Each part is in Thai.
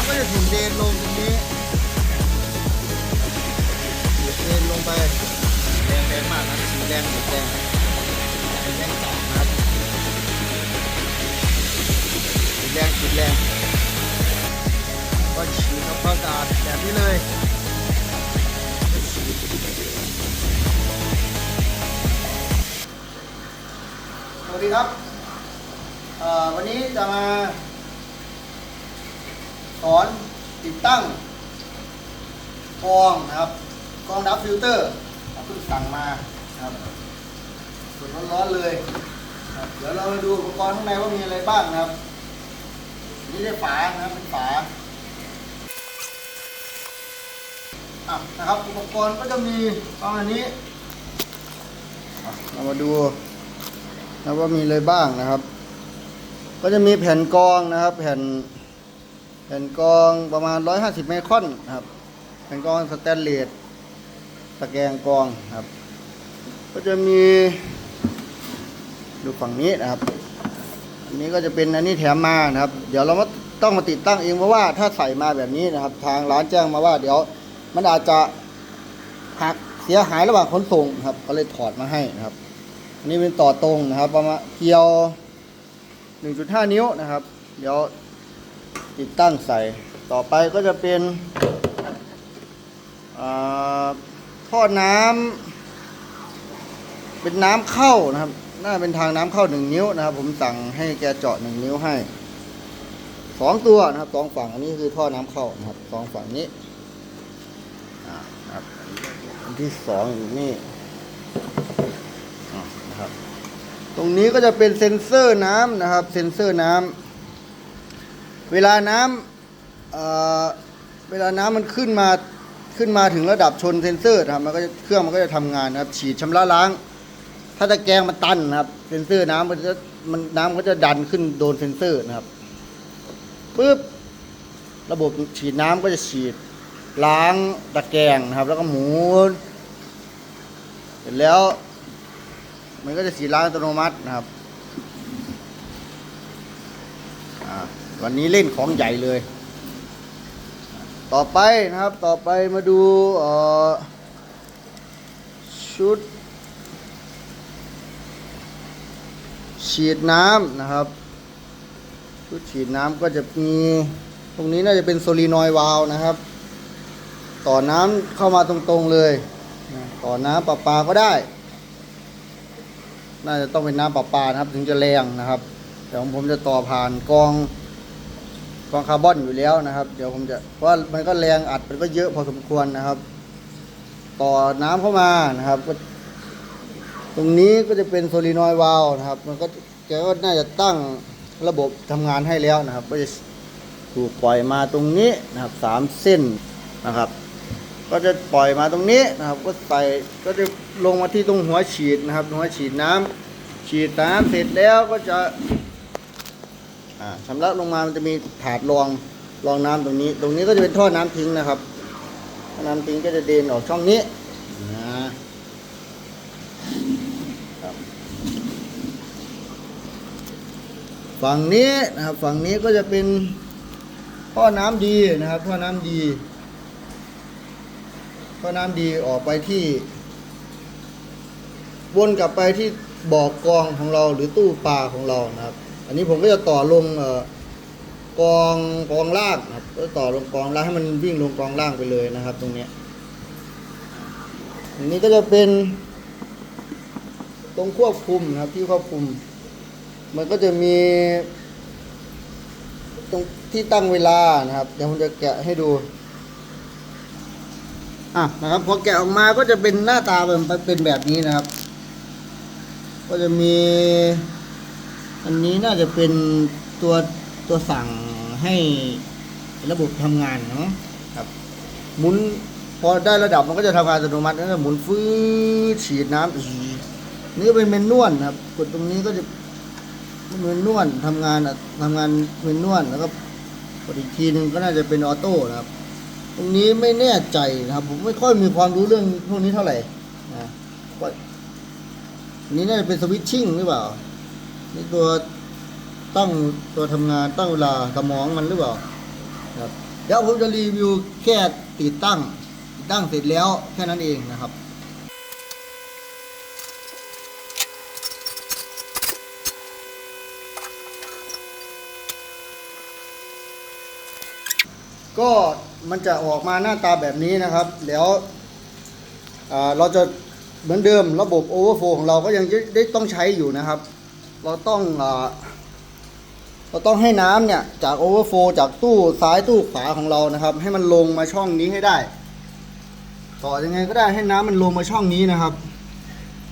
ำก็จะถูกเดนลงตรงนี้เดนลงไปแรงแรงมากนะฉีดแรงฉีดแรงฉีดแรงสองนะครับฉีดแรงฉีดแรงก็ฉีดทำความสะอาดแบบนี้เลยสวัสดีครับอ่อวันนี้จะมา สอนติดตั้งกองนะครับกองดับฟิลเตอร์เพิ่งสั่งมาครับสดร้อนๆเลย เดี๋ยวเรามาดูอุปกรณ์ข้างในว่ามีอะไรบ้างนะครับ นี่ได้ฝานะครับเป็นฝาอะนะครับอุปกรณ์ก็จะมีประมาณนี้เรามาดูนะว่ามีอะไรบ้างนะครับ ก็จะมีแผ่นกองนะครับ แผ่น แผ่นกองประมาณ 150 ไมครอนครับแผ่นกองสแตนเลสตะแกรงกองครับ ก็จะมีดูฝั่งนี้นะครับ อันนี้ก็จะเป็นอันนี้แถมมานะครับ เดี๋ยวเราก็ต้องมาติดตั้งเองเพราะว่าถ้าใส่มาแบบนี้นะครับ ทางร้านแจ้งมาว่า เดี๋ยวมันอาจจะหักเสียหายระหว่างขนส่งครับ ก็เลยถอดมาให้นะครับ อันนี้เป็นต่อตรงนะครับ ประมาณเกี่ยว 1.5 นิ้วนะครับ เดี๋ยว ติดตั้งใส่ ต่อไปก็จะเป็นท่อน้ำเป็นน้ำเข้านะครับน่าเป็นทางน้ำเข้าหนึ่งนิ้วนะครับ ผมสั่งให้แกเจาะหนึ่งนิ้วให้สองตัวนะครับสองฝั่งอันนี้คือท่อน้ำเข้านะครับสองฝั่งนี้อ่านะครับอันที่สองอยู่นี่อ่านะครับ ตรงนี้ก็จะเป็นเซ็นเซอร์น้ำนะครับ เซ็นเซอร์น้ำ เวลาน้ำเเวลาน้ำมันขึ้นมาขึ้นมาถึงระดับชนเซนเซอร์นะครับมันก็เครื่องมันก็จะทำงานนะครับฉีดชำระล้าง ถ้าตะแกรงมันตันนะครับเซนเซอร์น้ำมันจะมันน้ำก็จะดันขึ้นโดนเซนเซอร์นะครับปุ๊บระบบฉีดน้ำก็จะฉีดล้างตะแกรงนะครับ แล้วก็หมุนเสร็จแล้ว มันก็จะฉีดล้างอัตโนมัตินะครับ อ่า วันนี้เล่นของใหญ่เลย ต่อไปนะครับต่อไปมาดูชุด ฉีดน้ำนะครับ ชุดฉีดน้ำก็จะมีตรงนี้น่าจะเป็นโซลีนอยวาล์วนะครับ ต่อน้ำเข้ามาตรงๆเลย ต่อน้ำประปาก็ได้ น่าจะต้องเป็นน้ำประปานะครับ ถึงจะแรงนะครับ แต่ของผมจะต่อผ่านกอง กองคาร์บอนอยู่แล้วนะครับ เดี๋ยวผมจะเพราะว่ามันก็แรงอัดมันก็เยอะพอสมควรนะครับ ต่อน้ำเข้ามานะครับ ตรงนี้ก็จะเป็นโซลินอยวาลวนะครับ มันก็แกก็น่าจะตั้งระบบทำงานให้แล้วนะครับ ก็จะถูกปล่อยมาตรงนี้นะครับสามเส้นนะครับ ก็จะปล่อยมาตรงนี้นะครับ ก็ใส่ก็จะลงมาที่ตรงหัวฉีดนะครับ หัวฉีดน้ำฉีดน้ำเสร็จแล้วก็จะ ชำระลงมามันจะมีถาดรองรองน้ำตรงนี้ ตรงนี้ก็จะเป็นท่อน้ำทิ้งนะครับท่อน้ำทิ้งก็จะเดินออกช่องนี้นะครับฝั่งนี้นะครับฝั่งนี้ก็จะเป็นท่อน้ำดีนะครับท่อน้ำดีท่อน้ำดีออกไปที่วนกลับไปที่บ่อกรองของเราหรือตู้ปลาของเรานะครับ อันนี้ผมก็จะต่อลงอกองกองล่างนะครับก็ต่อลงกองล่างให้มันวิ่งลงกองล่างไปเลยนะครับ ตรงนี้อันนี้ก็จะเป็น ตรงควบคุมนะครับที่ควบคุม มันก็จะมีตรงที่ตั้งเวลานะครับเดี๋ยวผมจะแกะให้ดูอะนะครับพอแกะออกมาก็จะเป็นหน้าตาแบบเป็นแบบนี้นะครับ ก็จะมี อันนี้น่าจะเป็นตัวตัวสั่งให้ระบบทำงานเนาะครับหมุนพอได้ระดับมันก็จะทำงานอัตโนมัติแล้วก็หมุนฟื้ดฉีดน้ำอีนี่ก็เป็นเมนนวลครับ กดตรงนี้ก็จะเมนนวลทำงานอะทำงานเมนนวลแล้วก็กดอีกทีหนึ่งก็น่าจะเป็นออโต้นะครับ ตรงนี้ไม่แน่ใจนะครับ ผมไม่ค่อยมีความรู้เรื่องพวกนี้เท่าไหร่นะว่าอันนี้น่าจะเป็นสวิตชิ่งหรือเปล่า นี่ตัวตั้งตัวทำงานตั้งเวลาสมองมันหรือเปล่าครับเดี๋ยวผมจะรีวิวแค่ติดตั้ง ติดตั้งเสร็จแล้วแค่นั้นเองนะครับก็มันจะออกมาหน้าตาแบบนี้นะครับ แล้วเราจะเหมือนเดิมระบบโอเวอร์โฟของเราก็ยังได้ต้องใช้อยู่นะครับ เราต้องอเราต้องให้น้ำเนี่ยจากโอเวอร์โฟจากตู้ซ้ายตู้ขวาของเรานะครับ ให้มันลงมาช่องนี้ให้ได้ ต่อยังไงก็ได้ให้น้ำมันลงมาช่องนี้นะครับ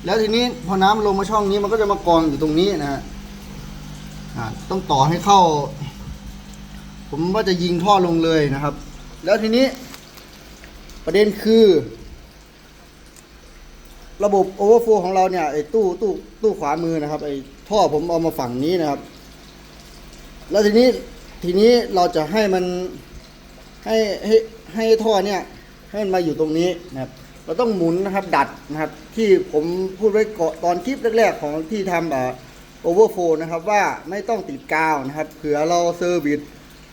แล้วทีนี้พอน้ำลงมาช่องนี้มันก็จะมากองอยู่ตรงนี้นะฮะต้องต่อให้เข้า ผมว่าจะยิงท่อลงเลยนะครับ แล้วทีนี้ประเด็นคือ ระบบโอเวอร์โฟของเราเนี่ยไอ้ตู้ตู้ตู้ขวามือนะครับไอ้ท่อผมเอามาฝั่งนี้นะครับ แล้วทีนี้ทีนี้เราจะให้มันให้ให้ให้ท่อเนี่ยให้มันมาอยู่ตรงนี้นะครับ เราต้องหมุนนะครับดัดนะครับ ที่ผมพูดไว้ก่อนตอนคลิปแรกๆของที่ทำแบบโอเวอร์โฟนะครับว่าไม่ต้องติดกาวนะครับเผื่อเราเซอร์วิส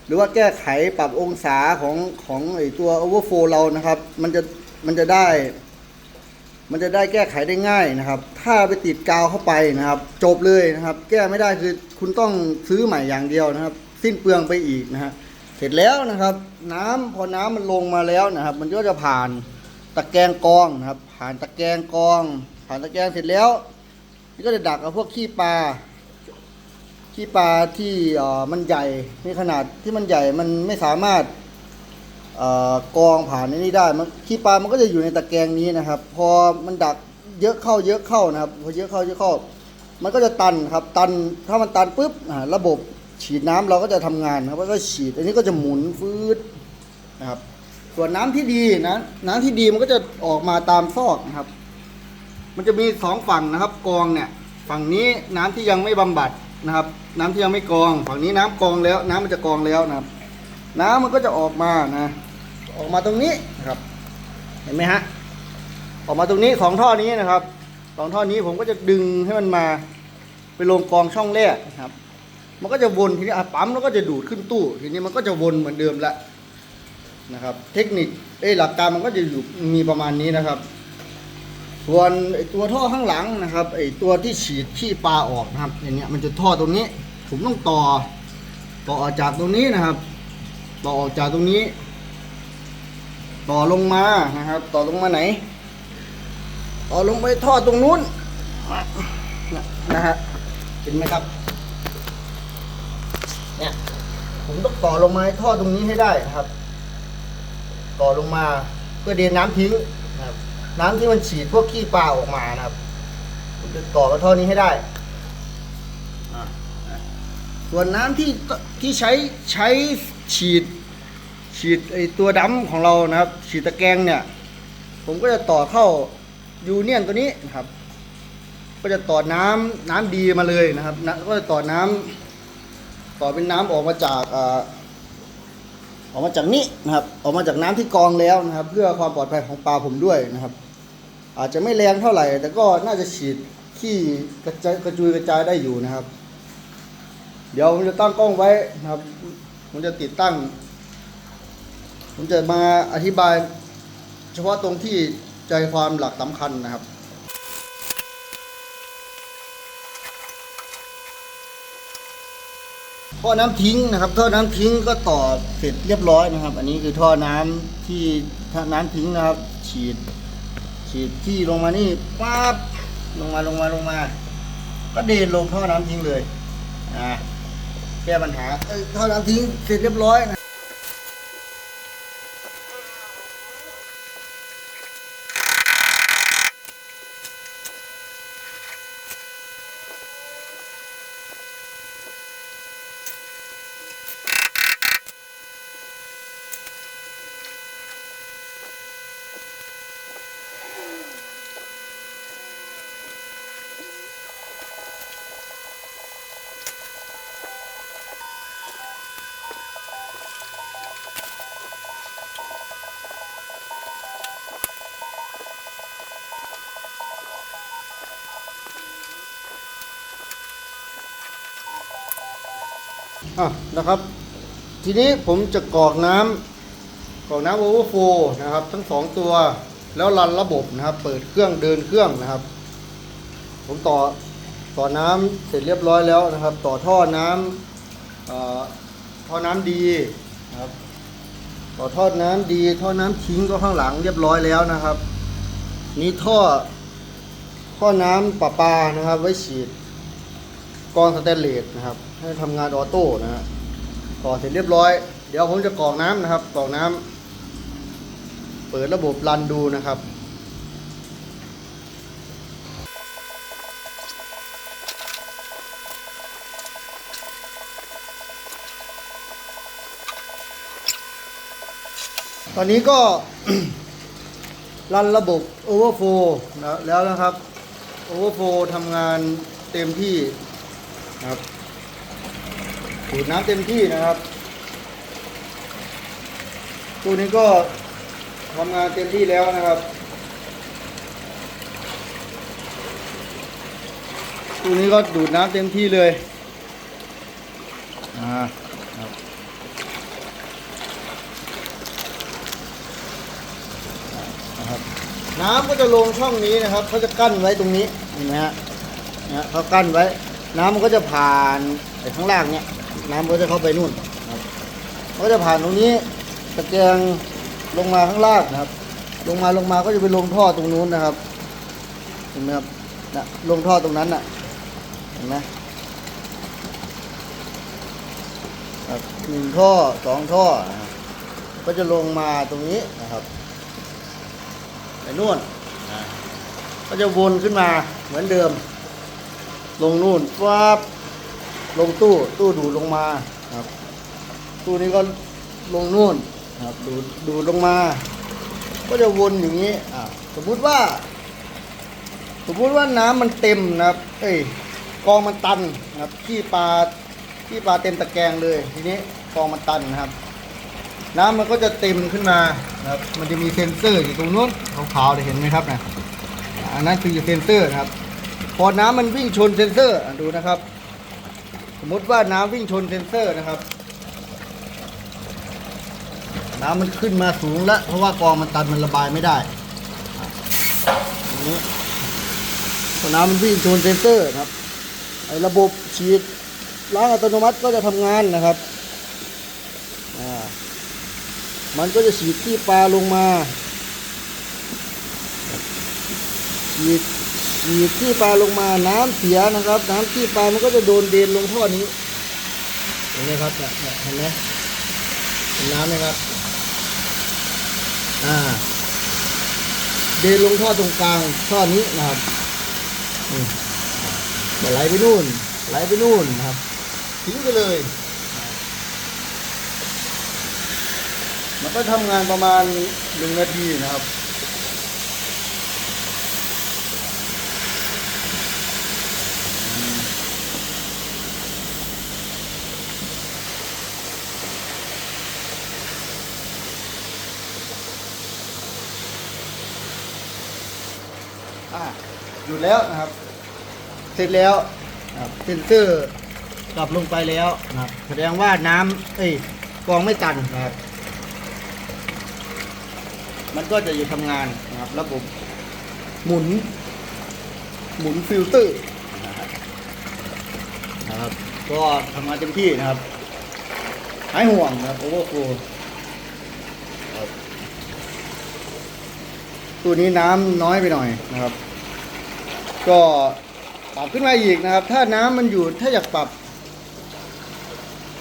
หรือว่าแก้ไขปรับองศาของของไอตัวโอเวอร์โฟเรานะครับ มันจะมันจะได้ มันจะได้แก้ไขได้ง่ายนะครับ ถ้าไปติดกาวเข้าไปนะครับ จบเลยนะครับ แก้ไม่ได้คือคุณต้องซื้อใหม่อย่างเดียวนะครับ สิ้นเปลืองไปอีกนะฮะเสร็จแล้วนะครับ น้ำพอน้ำมันลงมาแล้วนะครับ มันก็จะผ่านตะแกรงกองนะครับ ผ่านตะแกรงกอง ผ่านตะแกรงเสร็จแล้วนี่ก็จะดักเอาพวกขี้ปลาขี้ปลาที่เออมันใหญ่ในขนาดที่มันใหญ่มันไม่สามารถ ออกองผ่านในนี้ได้มันขี้ปลามันก็จะอยู่ในตะแกรงนี้นะครับ พอมันดักเยอะเข้าเยอะเข้านะครับพอเยอะเข้าเยอะเข้า มันก็จะตันครับตันถ้ามันตันปุ๊บระบบฉีดน้ำเราก็จะทำงานครับแล้วก็ฉีดอันนี้ก็จะหมุนฟืดนะครับ ส่วนน้ำที่ดีนะน้ำที่ดีมันก็จะออกมาตามซอกนะครับ มันจะมีสองฝั่งนะครับ กองเนี่ยฝั่งนี้น้ำที่ยังไม่บำบัดนะครับ น้ำที่ยังไม่กอง ฝั่งนี้น้ำกองแล้ว น้ำมันจะกองแล้วนะครับ น้ำมันก็จะออกมานะ ออกมาตรงนี้นะครับ เห็นไหมฮะ ออกมาตรงนี้สองท่อนี้นะครับสองท่อนี้ผมก็จะดึงให้มันมาไปลงกองช่องแรกนะครับ มันก็จะวนทีนี้ปั๊มแล้วก็จะดูดขึ้นตู้ ทีนี้มันก็จะวนเหมือนเดิมละนะครับ เทคนิคเอ้หลักการมันก็จะอยู่มีประมาณนี้นะครับ ส่วนไอตัวท่อข้างหลังนะครับไอตัวที่ฉีดขี้ปลาออกนะครับอย่างเงี้ยมันจะท่อตรงนี้ ผมต้องต่อ ต่อออกจากตรงนี้นะครับ ต่อออกจากตรงนี้ ต่อลงมานะครับ ต่อลงมาไหน ต่อลงไปท่อตรงนู้นนะฮะเห็นไหมครับเนี่ยผมต้องต่อลงมาให้ท่อตรงนี้ให้ได้นะครับ ต่อลงมาเพื่อเดนน้ำทิ้งนะครับ น้ำที่มันฉีดพวกขี้ปลาออกมานะครับผมจะต่อกับท่อนี้ให้ได้อะส่วนน้ำที่ที่ใช้ใช้ฉีด ฉีดไอตัวดำของเรานะครับ ฉีดตะแกรงเนี่ย ผมก็จะต่อเข้ายูเนียนตัวนี้นะครับ ก็จะต่อน้ำน้ำดีมาเลยนะครับก็จะต่อน้ำต่อเป็นน้ำออกมาจากออกมาจากนี้นะครับ ออกมาจากน้ำที่กรองแล้วนะครับ เพื่อความปลอดภัยของปลาผมด้วยนะครับ อาจจะไม่แรงเท่าไหร่ แต่ก็น่าจะฉีดขี้กระจายกระจุยกระจายได้อยู่นะครับ เดี๋ยวผมจะตั้งกล้องไว้นะครับผมจะติดตั้ง ผมจะมาอธิบาย เฉพาะตรงที่ใจความหลักสำคัญนะครับท่อน้ำทิ้งนะครับ ท่อน้ำทิ้งก็ต่อเสร็จเรียบร้อยนะครับ อันนี้คือท่อน้ำที่ท่าน้ำทิ้งนะครับ ฉีด ฉีดที่ลงมานี่ปั๊บลงมาลงมาลงมา ก็เดนลงท่อน้ำทิ้งเลยอ่าแก้ปัญหาท่อน้ำทิ้งเสร็จเรียบร้อยนะ อะนะครับ ทีนี้ผมจะกรอกน้ำกรอกน้ำโอเวอร์โฟนะครับ ทั้งสองตัวแล้วรันระบบนะครับ เปิดเครื่องเดินเครื่องนะครับ ผมต่อต่อน้ำเสร็จเรียบร้อยแล้วนะครับ ต่อท่อน้ำท่อน้ำดีนะครับต่อท่อน้ำดี ท่อน้ำทิ้งก็ข้างหลังเรียบร้อยแล้วนะครับ นี่ท่อท่อน้ำประปานะครับ ไว้ฉีด กรองสแตนเลสนะครับ ให้ทำงานออโต้นะฮะต่อเสร็จเรียบร้อย เดี๋ยวผมจะกรอกน้ำนะครับกรอกน้ำเปิดระบบรันดูนะครับตอนนี้ก็รันระบบ Overflow แล้วนะครับ Overflow ทำงานเต็มที่ ครับดูดน้ำเต็มที่นะครับตัวนี้ก็ทำงานเต็มที่แล้วนะครับตัวนี้ก็ดูดน้ำเต็มที่เลยอ่าครับนะครับน้ำก็จะลงช่องนี้นะครับเขาจะกั้นไว้ตรงนี้เห็นไหมฮะนะฮะเขากั้นไว้ น้ำมันก็จะผ่านไอ้ข้างล่างเนี้ยน้ำก็จะเข้าไปนู่นครับมันก็จะผ่านตรงนี้ตะแกรงลงมาข้างล่างนะครับ ลงมาลงมาก็จะไปลงท่อตรงนู้นนะครับเห็นไหมครับนะลงท่อตรงนั้นน่ะเห็นไหมครับหนึ่งท่อสองท่อนะครับก็จะลงมาตรงนี้นะครับไปนู่นก็จะวนขึ้นมาเหมือนเดิม ลงนู่นฟับลงตู้ตู้ดูดลงมาครับ ตู้นี้ก็ลงนู่นครับ ดูดดูดลงมา ก็จะวนอย่างนี้อ่าสมมุติว่า สมมุติว่าน้ำมันเต็มนะครับ เอ้ยกองมันตันนะครับขี้ปลาขี้ปลาเต็มตะแกรงเลย ทีนี้กองมันตันนะครับ น้ำมันก็จะเต็มขึ้นมานะครับ มันจะมีเซ็นเซอร์อยู่ตรงนู้นขาวๆเดี๋ยวเห็นไหมครับนะอันนั้นคือเซ็นเซอร์นะครับ พอน้ำมันวิ่งชนเซนเซอร์ดูนะครับ สมมติว่าน้ำวิ่งชนเซนเซอร์นะครับ น้ำมันขึ้นมาสูงแล้วเพราะว่ากองมันตันมันระบายไม่ได้นี้พอน้ำมันวิ่งชนเซนเซอร์นะครับไอ้ระบบฉีดล้างอัตโนมัติก็จะทำงานนะครับมันก็จะฉีดขี้ปลาลงมาฉีด ฉีดขี้ปลาลงมาน้ำเสียนะครับ น้ำขี้ปลามันก็จะโดนเดนลงท่อนี้เห็นไหมครับเห็นไหมเห็นน้ำไหมครับอ่าเดนลงท่อตรงกลางท่อนี้นะครับนี่จะไหลไปนู่น ไหลไปนู่นนะครับทิ้งไปเลย มันก็ทำงานประมาณหนึ่งนาทีนะครับ อ่าหยุดแล้วนะครับ เสร็จแล้วนะครับเซนเซอร์กลับลงไปแล้วนะครับแสดงว่าน้ำเอ้ยกรองไม่ตันนะครับ มันก็จะอยู่ทำงานนะครับ ระบบหมุน หมุนฟิลเตอร์นะครับ ก็ทำงานเต็มที่นะครับหายห่วงนะครับโอเวอร์โฟ ตัวนี้น้ำน้อยไปหน่อยนะครับ ก็ปรับขึ้นมาอีกนะครับ ถ้าน้ำมันอยู่ถ้าอยากปรับ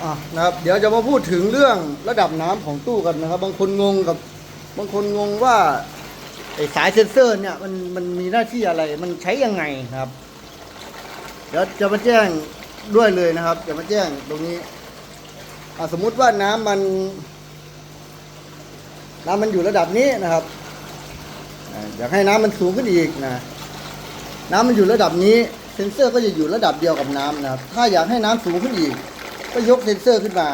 อะนะครับ เดี๋ยวจะมาพูดถึงเรื่องระดับน้ำของตู้กันนะครับ บางคนงงกับบางคนงงว่าไอสายเซ็นเซอร์เนี่ยมันมันมีหน้าที่อะไรมันใช้ยังไงครับ เดี๋ยวจะมาแจ้งด้วยเลยนะครับ จะมาแจ้งตรงนี้อสมมุติว่าน้ำมัน น้ำมันอยู่ระดับนี้นะครับ อยากให้น้ำมันสูงขึ้นอีกนะน้ำมันอยู่ระดับนี้ เซนเซอร์ก็จะอยู่ระดับเดียวกับน้ำนะครับ ถ้าอยากให้น้ำสูงขึ้นอีก ก็ยกเซนเซอร์ขึ้นมา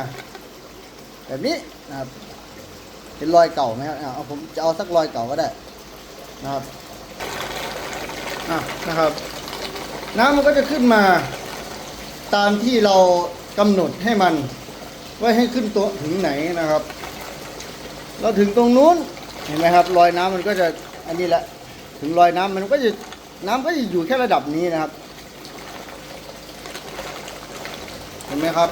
แบบนี้นะครับเป็นรอยเก่าไหมครับเอาผมจะเอาสักรอยเก่าก็ได้นะครับอะนะครับ น้ำมันก็จะขึ้นมา ตามที่เรากำหนดให้มันว่าให้ขึ้นตัวถึงไหนนะครับ เราถึงตรงนู้นเห็นไหมครับ รอยน้ำมันก็จะ อันนี้แหละถึงรอยน้ำมันก็จะน้ำก็จะอยู่แค่ระดับนี้นะครับ เห็นไหมครับ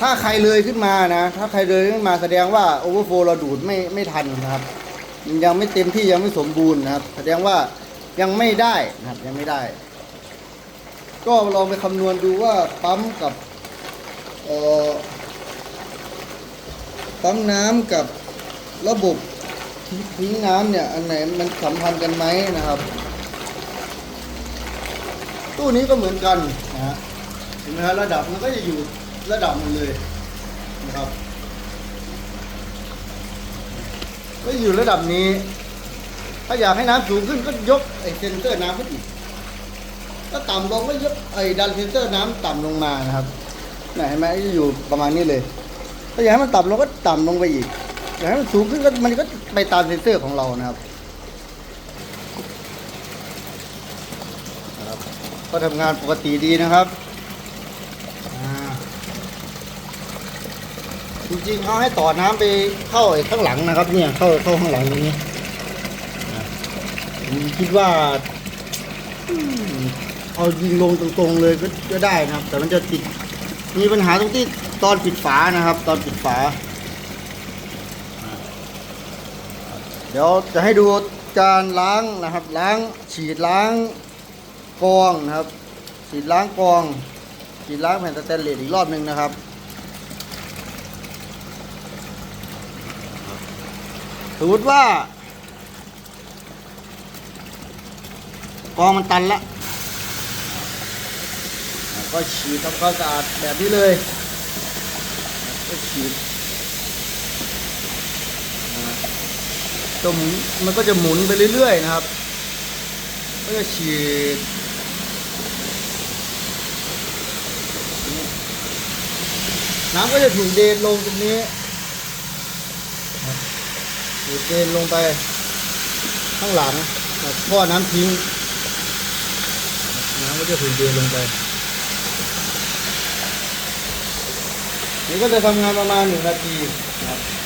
ถ้าใครเลยขึ้นมานะ ถ้าใครเลยขึ้นมาแสดงว่าโอเวอร์โฟเราดูดไม่ไม่ทันนะครับยังไม่เต็มที่ยังไม่สมบูรณ์นะครับ แสดงว่ายังไม่ได้นะครับยังไม่ได้ ก็ลองไปคำนวณดูว่าปั๊มกับเอ่อปั๊มน้ำกับระบบ ทิ้งน้ำเนี่ย อันไหนมันสัมพันธ์กันไหมนะครับ ตู้นี้ก็เหมือนกันนะฮะเห็นไหมครับระดับมันก็จะอยู่ระดับมันเลยนะครับ ก็อยู่ระดับนี้ ถ้าอยากให้น้ำสูงขึ้นก็ยกไอ้เซนเซอร์น้ำขึ้นอีกถ้าต่ำลงก็ยกไอ้ดันเซนเซอร์น้ำต่ำลงมานะครับไหนเห็นไหมจะอยู่ประมาณนี้เลย ถ้าอยากให้มันต่ำลงก็ต่ำลงไปอีก อยากให้มันสูงขึ้นก็มันก็ไปตามเซนเซอร์ของเรานะครับนะครับก็ทำงานปกติดีนะครับ จริงๆเขาให้ต่อน้ำไปเข้าไอ้ข้างหลังนะครับ เนี่ยเข้าเข้าข้างหลังตรงนี้ผมคิดว่าเอายิงลงตรงๆเลยก็ก็ได้นะครับ แต่มันจะติดมีปัญหาตรงที่ตอนปิดฝานะครับ ตอนปิดฝา เดี๋ยวจะให้ดูการล้างนะครับ ล้างฉีดล้างกองนะครับ ฉีดล้างกองฉีดล้างแผ่นสแตนเลสอีกรอบหนึ่งนะครับสมมติว่ากองมันตันละก็ฉีดทำความสะอาดแบบนี้เลยก็ฉีดอ่า จะหมุนมันก็จะหมุนไปเรื่อยๆนะครับ ก็จะฉีดน้ำก็จะถูกเดนลงตรงนี้ถูกเดนลงไปข้างหลังแบบท่อน้ำทิ้ง น้ำก็จะถูกเดนลงไปนี่ก็จะทำงานประมาณหนึ่งนาทีครับ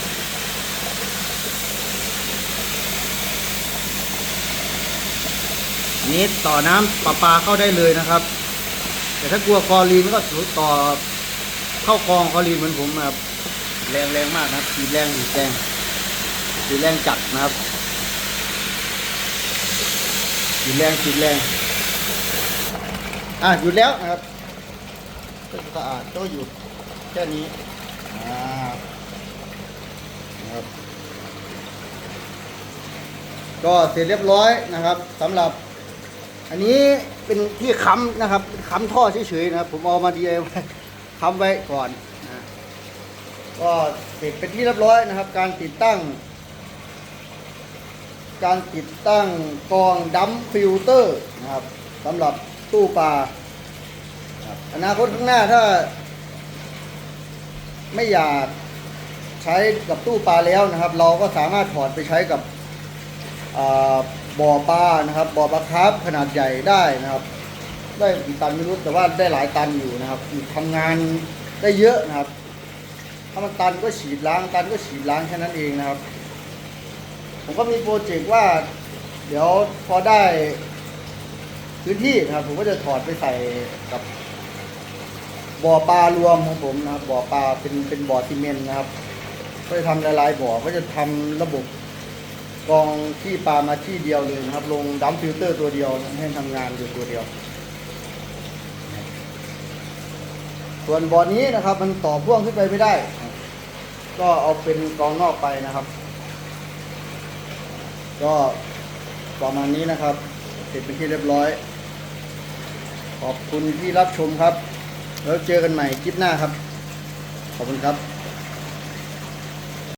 นี้ต่อน้ำประปาเข้าได้เลยนะครับ แต่ถ้ากลัวคลอรีนก็ต่อเข้ากองคลอรีนเหมือนผมนะครับแรงแรงมากนะครับฉีแรงฉีแรงฉีแรงจัดนะครับฉีดแรงฉีดแรงอะหยุดแล้วนะครับก็สะอาดก็หยุดแค่นี้อ่านะครับก็เสร็จเรียบร้อยนะครับสำหรับ อันนี้เป็นที่ค้ำนะครับค้ำท่อเฉยๆนะครับ ผมเอามา DIY ค้ำไว้ก่อนนะก็เสร็จเป็นที่เรียบร้อยนะครับ การติดตั้ง การติดตั้งกองดัมฟิลเตอร์นะครับสำหรับตู้ปลาอนาคตข้างหน้าถ้า ไม่อยากใช้กับตู้ปลาแล้วนะครับ เราก็สามารถถอดไปใช้กับ บ่อปลานะครับบ่อปลาคาร์ฟขนาดใหญ่ได้นะครับ ได้กี่ตันไม่รู้แต่ว่าได้หลายตันอยู่นะครับทำงานได้เยอะนะครับ ถ้ามันตันก็ฉีดล้างตันก็ฉีดล้างแค่นั้นเองนะครับ ผมก็มีโปรเจกต์ว่า เดี๋ยวพอได้พื้นที่นะครับ ผมก็จะถอดไปใส่กับบ่อปลารวมของผมนะครับบ่อปลาเป็นเป็นบ่อซีเมนต์นะครับก็จะทำหลายๆบ่อก็จะทำระบบ กองที่ปลามาที่เดียวเลยนะครับ ลงดัมฟิลเตอร์ตัวเดียวให้ทำงานอยู่ตัวเดียว ส่วนบ่อนี้นะครับมันต่อพ่วงขึ้นไปไม่ได้ ก็เอาเป็นกองนอกไปนะครับ ก็ประมาณนี้นะครับเสร็จเป็นที่เรียบร้อย ขอบคุณที่รับชมครับ แล้วเจอกันใหม่คลิปหน้าครับ ขอบคุณครับ